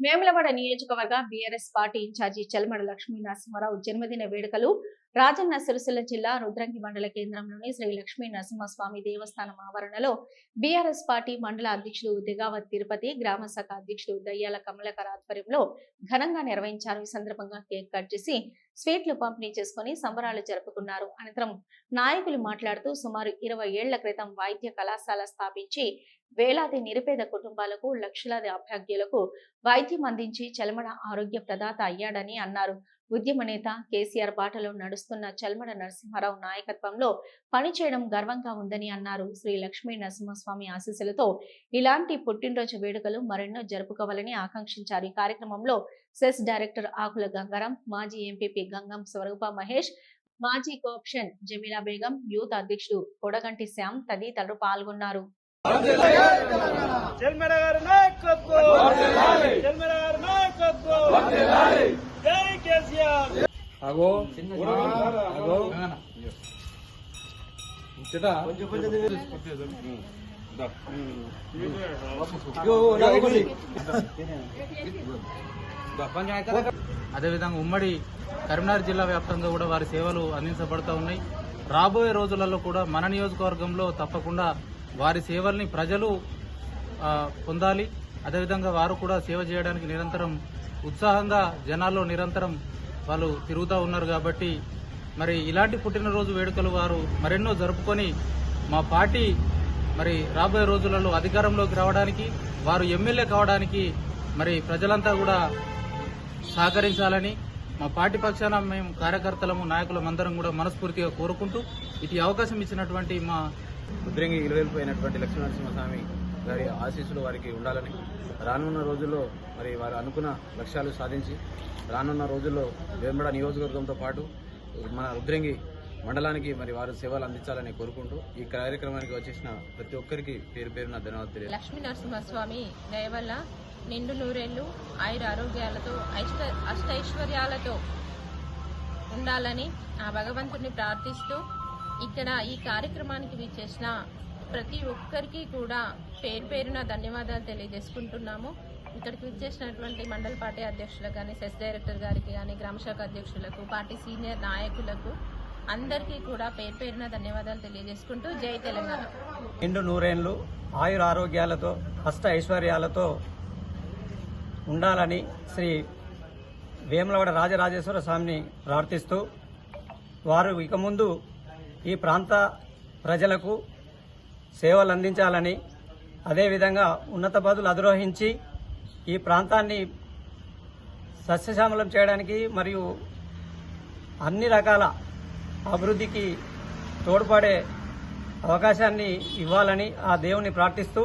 మేములవాడ నియోజకవర్గ BRS party incharge Chalmeda Lakshmi Narasimha Rao జన్మదిన వేడుకలు రాజన్న సిరిసిల్ల జిల్లా రుద్రంగి మండల కేంద్రంలోని శ్రీ లక్ష్మీ నరసింహస్వామి దేవస్థానం ఆవరణలో బీఆర్ఎస్ పార్టీ మండల అధ్యక్షుడు దిగావత్ తిరుపతి గ్రామ శాఖ అధ్యక్షుడు దయ్యాల కమలకర్ ఆధ్వర్యంలో ఘనంగా నిర్వహించారు. ఈ సందర్భంగా కేక్ కట్ చేసి స్వీట్లు పంపిణీ చేసుకుని సంబరాలు జరుపుకున్నారు. అనంతరం నాయకులు మాట్లాడుతూ సుమారు ఇరవై ఏళ్ళ క్రితం వైద్య కళాశాల స్థాపించి వేలాది నిరుపేద కుటుంబాలకు లక్షలాది అభ్యాగ్యులకు వైద్యం అందించి చలమడ ఆరోగ్య ప్రదాత అయ్యాడని అన్నారు. ఉద్యమ నేత కేసీఆర్ బాటలో నడుస్తున్న చల్మడ నరసింహారావు నాయకత్వంలో పనిచేయడం గర్వంగా ఉందని అన్నారు. శ్రీ లక్ష్మీ నరసింహస్వామి ఆశీస్సులతో ఇలాంటి పుట్టినరోజు వేడుకలు మరెన్నో జరుపుకోవాలని ఆకాంక్షించారు. ఈ కార్యక్రమంలో సెస్ డైరెక్టర్ ఆకుల గంగారం మాజీ ఎంపీపీ గంగం స్వరూప మహేష్ మాజీ కోఆప్షన్ జమీలా బేగం యూత్ అధ్యక్షుడు కొడగంటి శ్యామ్ తదితరులు పాల్గొన్నారు. నాయకత్వం జల్మెడ గారి నాయకత్వం జై కేసీఆర్ అగో అగో అదేవిధంగా ఉమ్మడి కరీంనగర్ జిల్లా వ్యాప్తంగా కూడా వారి సేవలు అందించబడుతూ ఉన్నాయి. రాబోయే రోజులలో కూడా మన నియోజకవర్గంలో తప్పకుండా వారి సేవల్ని ప్రజలు పొందాలి. అదేవిధంగా వారు కూడా సేవ చేయడానికి నిరంతరం ఉత్సాహంగా జనాల్లో నిరంతరం వాళ్ళు తిరుగుతూ ఉన్నారు కాబట్టి మరి ఇలాంటి పుట్టినరోజు వేడుకలు వారు మరెన్నో జరుపుకొని మా పార్టీ మరి రాబోయే రోజులలో అధికారంలోకి రావడానికి వారు ఎమ్మెల్యే కావడానికి మరి ప్రజలంతా కూడా సహకరించాలని మా పార్టీ పక్షాన మేము కార్యకర్తలము నాయకులం అందరం కూడా మనస్ఫూర్తిగా కోరుకుంటూ ఇటు అవకాశం ఇచ్చినటువంటి మా ఉద్రంగి ఇలవెల్పోయినటువంటి లక్ష్మీనరసింహస్వామి గారి ఆశీస్సులు వారికి ఉండాలని రానున్న రోజుల్లో మరి వారు అనుకున్న లక్ష్యాలు సాధించి రానున్న రోజుల్లో వేంబడ నియోజకవర్గంతో పాటు మన రుద్రంగి మండలానికి మరి వారు సేవలు అందించాలని కోరుకుంటూ ఈ కార్యక్రమానికి వచ్చేసిన ప్రతి ఒక్కరికి పేరు పేరున ధన్యవాదాలు తెలియదు లక్ష్మీ నరసింహస్వామి దయ వల్ల నిండు నూరేళ్ళు ఆయుర ఆరోగ్యాలతో అష్ట అష్టైశ్వర్యాలతో ఉండాలని ఆ భగవంతుని ప్రార్థిస్తూ ఇక్కడ ఈ కార్యక్రమానికి చేసిన ప్రతి ఒక్కరికి కూడా పేరు పేరున ధన్యవాదాలు తెలియజేసుకుంటున్నాము. ఇక్కడికి విచ్చేసినటువంటి మండల పార్టీ అధ్యక్షులకు కానీ సెస్ డైరెక్టర్ గారికి కానీ గ్రామశాఖ అధ్యక్షులకు పార్టీ సీనియర్ నాయకులకు అందరికీ కూడా పేరు పేరున ధన్యవాదాలు తెలియజేసుకుంటూ జై తెలంగాణ. రెండు నూరేళ్ళు ఆయుర ఆరోగ్యాలతో అష్ట ఐశ్వర్యాలతో ఉండాలని శ్రీ వేములవాడ రాజరాజేశ్వర స్వామిని ప్రార్థిస్తూ వారు ఇక ముందు ఈ ప్రాంత ప్రజలకు సేవలు అందించాలని అదేవిధంగా ఉన్నత పదవులు అధిరోహించి ఈ ప్రాంతాన్ని సస్యశ్యామలం చేయడానికి మరియు అన్ని రకాల అభివృద్ధికి తోడ్పడే అవకాశాన్ని ఇవ్వాలని ఆ దేవుని ప్రార్థిస్తూ